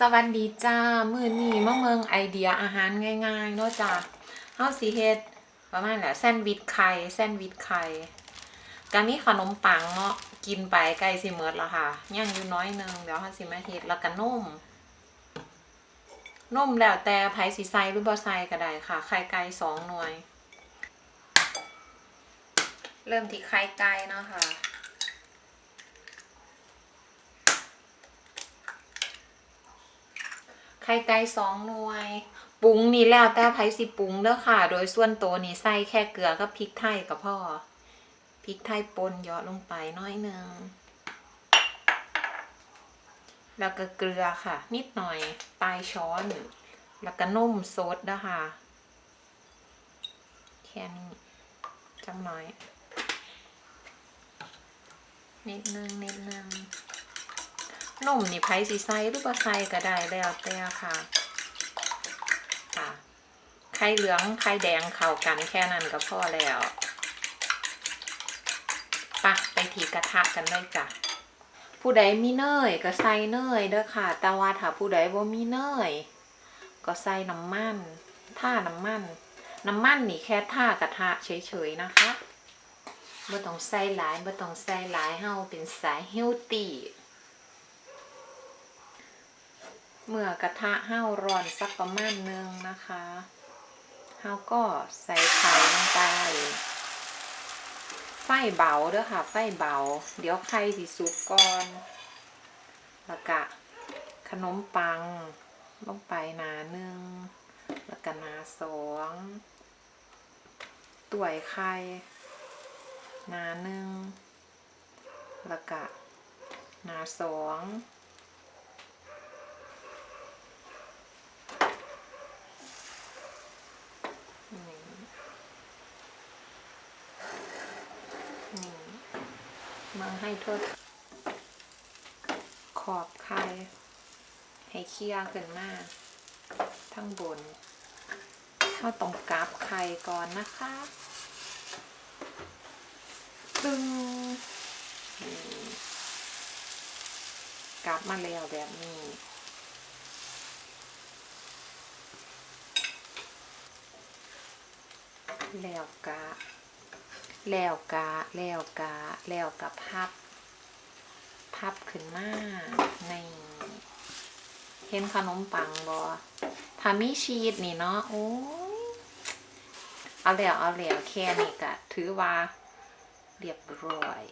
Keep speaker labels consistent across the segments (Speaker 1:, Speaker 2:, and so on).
Speaker 1: สวัสดีจ้า มื้อนี้มาเมืองไอเดียอาหารง่ายๆเนาะจ้าเฮาสิเฮ็ดประมาณแหละแซนด์วิชไข่แซนด์วิชไข่ก็มีขนมปังเนาะกินไปใกลสิหมดแล้วค่ะยังอยู่น้อยหนึงเดี๋ยวเฮาสิมาเฮ็ดแล้วก็นุ่มนุ่มแล้วแต่ไผ่สิใส่หรือบ่ใส่ก็ได้ค่ะ ไข่ไก่สองหน่วย เริ่มที่ไข่ไก่เนาะค่ะ ไข่ไก่สองหน่วย ปรุงนี่แล้วแต่ไผสิปรุงเด้อค่ะ โดยส่วนตัวนี่ใส่แค่เกลือกับพริกไทยกับพ่อพริกไทยป่นเยาะลงไปน้อยหนึ่งแล้วก็เกลือค่ะ นิดหน่อยปลายช้อน แล้วก็นมสดนะคะแค่นี้จังหน่อยนิดนึงนิดนึง นมนี่ไผสิใส่หรือบ่ใส่ก็ได้แล้วแต่ค่ะค่ะไข่เหลืองไข่แดงเข้ากันแค่นั้นก็พอแล้วปะไปทีกระทะกันเลยจ้ะผู้ใดมีเนยก็ใส่เนยเด้อค่ะ แต่ว่าถ้าผู้ใดบ่มีเนยก็ใส่น้ำมันท่าน้ำมัน น้ำมันนี่แค่ท่ากระทะเฉยๆนะคะบ่ต้องใส่หลายบ่ต้องใส่หลายเฮาเป็นสายเฮลตี้ เมื่อกระทะห้าร้อนสักประมาณหนึงนะคะเฮาก็ใส่ไข่ลงไป ไฟเบาเด้อค่ะ ไฟเบา เดี๋ยวไข่สิสุกก่อน แล้วก็ขนมปังลงไปหนาหนึ่ง แล้วก็หนาสองตัวยไข่หนาหนึ่ง แล้วก็หนาสอง มาให้ทดขอบไข่ให้เคลียร์ขึ้นมาทั้งบนเราต้องกราบไข่ก่อนนะคะตึงกราบมาแล้วแบบนี้แล้วกะ แล้วกะแล้วกะแล้วกับพับ พับขึ้นมาในเห็นขนมปังบอถ้ามีชีสนี่เนาะโอ้ยเอาแล้วเอาแล้วแค่นี้กะถือว่าเรียบร้อย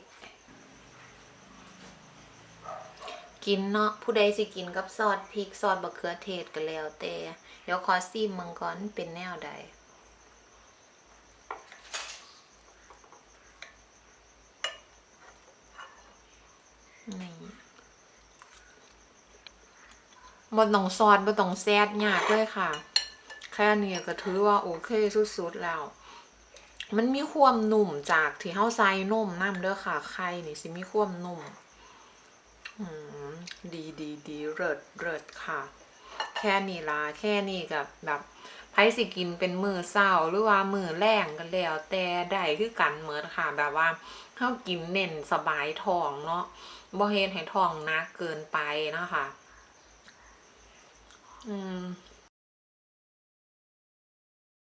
Speaker 1: กินเนาะผู้ใดสิกินกับซอสพริกซอสบะเขือเทศก็แล้วแต่เดี๋ยวขอซิมมึงก่อนเป็นแนวใด นี่บ่ต้องซอสบ่ต้องแซดยากเลยค่ะ แค่นี้ก็ถือว่าโอเคสุดๆแล้ว มันมีความนุ่มจากที่เฮาใส่นมน้ำเด้อค่ะ ไข่นี่สิมีความนุ่มดีดีดีเลิศเลิศค่ะ แค่นี้ละแค่นี้กับแบบไผสิกินเป็นมือเศร้าหรือว่ามือแรงกันแล้ว แต่ได้คือกันเหมือนค่ะ แบบว่าเฮากินเน้นสบายท้องเนาะ บ่เห็นให้ท้องนักเกินไปนะคะ อืม